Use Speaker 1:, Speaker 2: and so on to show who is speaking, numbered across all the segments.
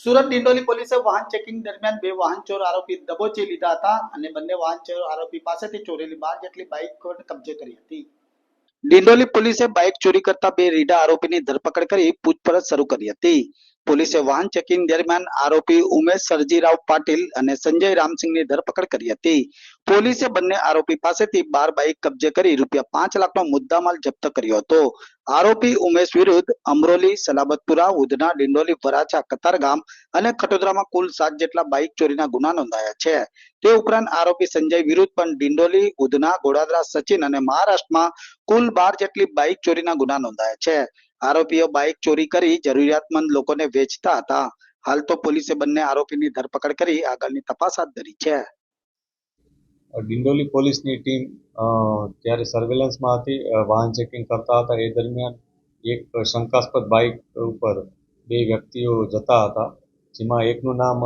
Speaker 1: સુરત ડિંડોલી પોલીસે વાહન ચેકિંગ દરમિયાન બે વાહન ચોર આરોપી દબોચી લીધા હતા અને બંને વાહન ચોર આરોપી પાસેથી ચોરેલી બાર જેટલી બાઇક કબજે કરી હતી. ડિંડોલી પોલીસે બાઇક ચોરી કરતા બે રીઢા આરોપીની ધરપકડ કરી પૂછપરછ શરૂ કરી હતી. પોલીસે વાહન ચેકિંગ દરમિયાન આરોપી ઉમેશ સરજીરાવ પાટીલ અને સંજય રામસિંહની ધરપકડ કરી હતી. પોલીસે બંને આરોપી પાસેથી બાર બાઇક કબજે કરી રૂપિયા પાંચ લાખનો મુદ્દામાલ જપ્ત કર્યો હતો. આરોપી ઉમેશ વિરુદ્ધ અમરોલી, સલાબતપુરા, ઉધના, ડિંડોલી, વરાછા, કતારગામ અને ખટોદરામાં કુલ સાત જેટલા બાઇક ચોરીના ગુના નોંધાયા છે. તે ઉપરાંત આરોપી સંજય વિરુદ્ધ પણ ડિંડોલી, ઉધના, ગોડાદરા, સચિન અને મહારાષ્ટ્રમાં કુલ બાર જેટલી બાઇક ચોરીના ગુના નોંધાયા છે. આરોપીઓ બાઇક ચોરી કરી જરૂરિયાતમંદ લોકોને વેચતા હતા. હાલ તો પોલીસે બંને આરોપીની ધરપકડ કરી આગળની તપાસ હાથ ધરી છે.
Speaker 2: ડિંડોલી પોલીસની ટીમ જ્યારે સર્વેલન્સમાં હતી વાહન ચેકિંગ કરતા હતા. એ દરમિયાન એક શંકાસ્પદ બાઇક ઉપર બે વ્યક્તિઓ જતા હતા, જેમાં એકનું નામ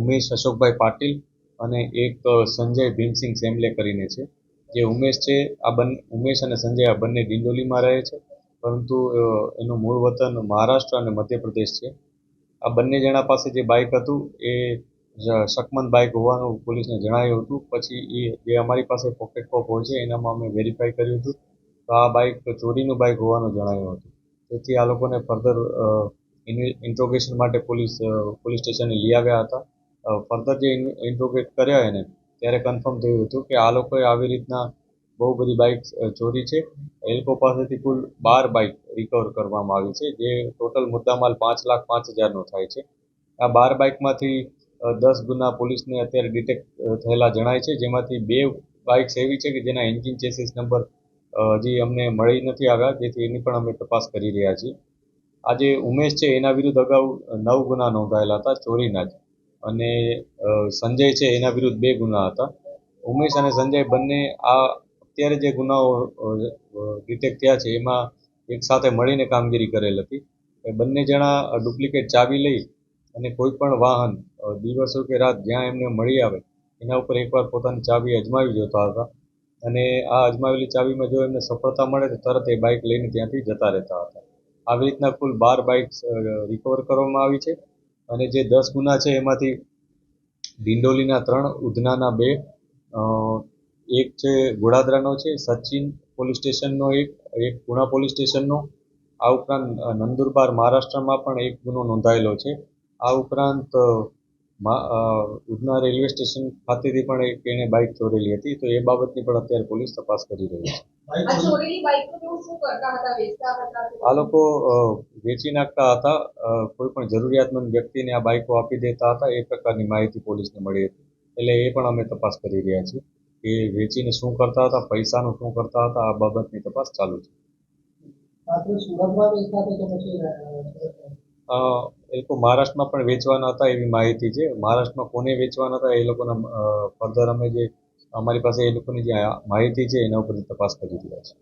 Speaker 2: ઉમેશ અશોકભાઈ પાટીલ અને એક સંજય ભીમસિંગ સેમલે કરીને છે. જે ઉમેશ છે, આ બંને, ઉમેશ અને સંજય આ બંને ડિંડોલીમાં રહે છે. પરંતુ એનું મૂળ વતન મહારાષ્ટ્ર અને મધ્યપ્રદેશ છે. આ બંને જણા પાસે જે બાઇક હતું, એ શકમંદ બાઇક હોવાનું પોલીસને જણાયું હતું. પછી એ જે અમારી પાસે પોકેટ કોપ હોય છે, એનામાં અમે વેરીફાઈ કર્યું હતું. તો આ બાઇક ચોરીનું બાઇક હોવાનું જણાયું હતું. તેથી આ લોકોને ફર્ધર ઇન્ટ્રોગેશન માટે પોલીસ પોલીસ સ્ટેશને લઈ આવ્યા હતા. ફર્ધર જે ઇન્ટ્રોગેટ કર્યા એને, ત્યારે કન્ફર્મ થયું હતું કે આ લોકોએ આવી રીતના બહુ બધી બાઇક ચોરી છે. એ લોકો પાસેથી કુલ બાર બાઇક રિકવર કરવામાં આવી છે, જે ટોટલ મુદ્દામાલ પાંચ લાખ પાંચ હજારનો થાય છે. આ બાર બાઇકમાંથી દસ ગુના પોલીસને અત્યારે ડિટેક્ટ થયેલા જણાય છે, જેમાંથી બે બાઇક્સ એવી છે કે જેના એન્જિન ચેસિસ નંબર હજી અમને મળી નથી આવ્યા, જેથી એની પણ અમે તપાસ કરી રહ્યા છીએ. આજે ઉમેશ છે, એના વિરુદ્ધ અગાઉ નવ ગુના નોંધાયેલા હતા, ચોરીના જ. અને સંજય છે, એના વિરુદ્ધ બે ગુના હતા. ઉમેશ અને સંજય બંને આ અત્યારે જે ગુનાઓ ડિટેક્ટ થયા છે, એમાં એક સાથે મળીને કામગીરી કરેલ હતી. એ બંને જણા ડુપ્લિકેટ ચાવી લઈ અને કોઈ પણ વાહન દિવસો કે રાત જ્યાં એમને મળી આવે, એના ઉપર એકવાર પોતાની ચાવી અજમાવી જોતા હતા. અને આ અજમાવેલી ચાવીમાં જો એમને સફળતા મળે તો તરત એ બાઇક લઈને ત્યાંથી જતા રહેતા હતા. આવી રીતના કુલ બાર બાઇક્સ રિકવર કરવામાં આવી છે. અને જે દસ ગુના છે, એમાંથી ડિંડોલીના ત્રણ, ઉધનાના બે એક છે ગોડાદરાનો છે સચિન પોલીસ સ્ટેશનનો એક એક પુણા પોલીસ સ્ટેશનનો. આ ઉપરાંત નંદુરબાર મહારાષ્ટ્રમાં પણ એક ગુનો નોંધાયેલો છે. આ ઉપરાંત ઉધના રેલવે સ્ટેશન ખાતેથી પણ એક એણે બાઇક ચોરેલી હતી. તો એ બાબતની પણ અત્યારે પોલીસ તપાસ કરી રહી છે.
Speaker 3: આ
Speaker 2: લોકો વેચી નાખતા હતા. કોઈ પણ જરૂરિયાતમંદ વ્યક્તિને આ બાઇકો આપી દેતા હતા. એ પ્રકારની માહિતી પોલીસને મળી હતી. એટલે એ પણ અમે તપાસ કરી રહ્યા છીએ. કે વેચીને શું કરતા હતા પૈસાનું શું કરતા હતા આ બાબતની તપાસ ચાલુ છે. એ લોકો મહારાષ્ટ્રમાં પણ વેચવાના હતા એવી માહિતી છે. મહારાષ્ટ્રમાં કોને વેચવાના હતા એ લોકોના ફર્ધર અમે જે અમારી પાસે એ લોકોની જે માહિતી છે એના ઉપરથી તપાસ કરી રહ્યા છીએ.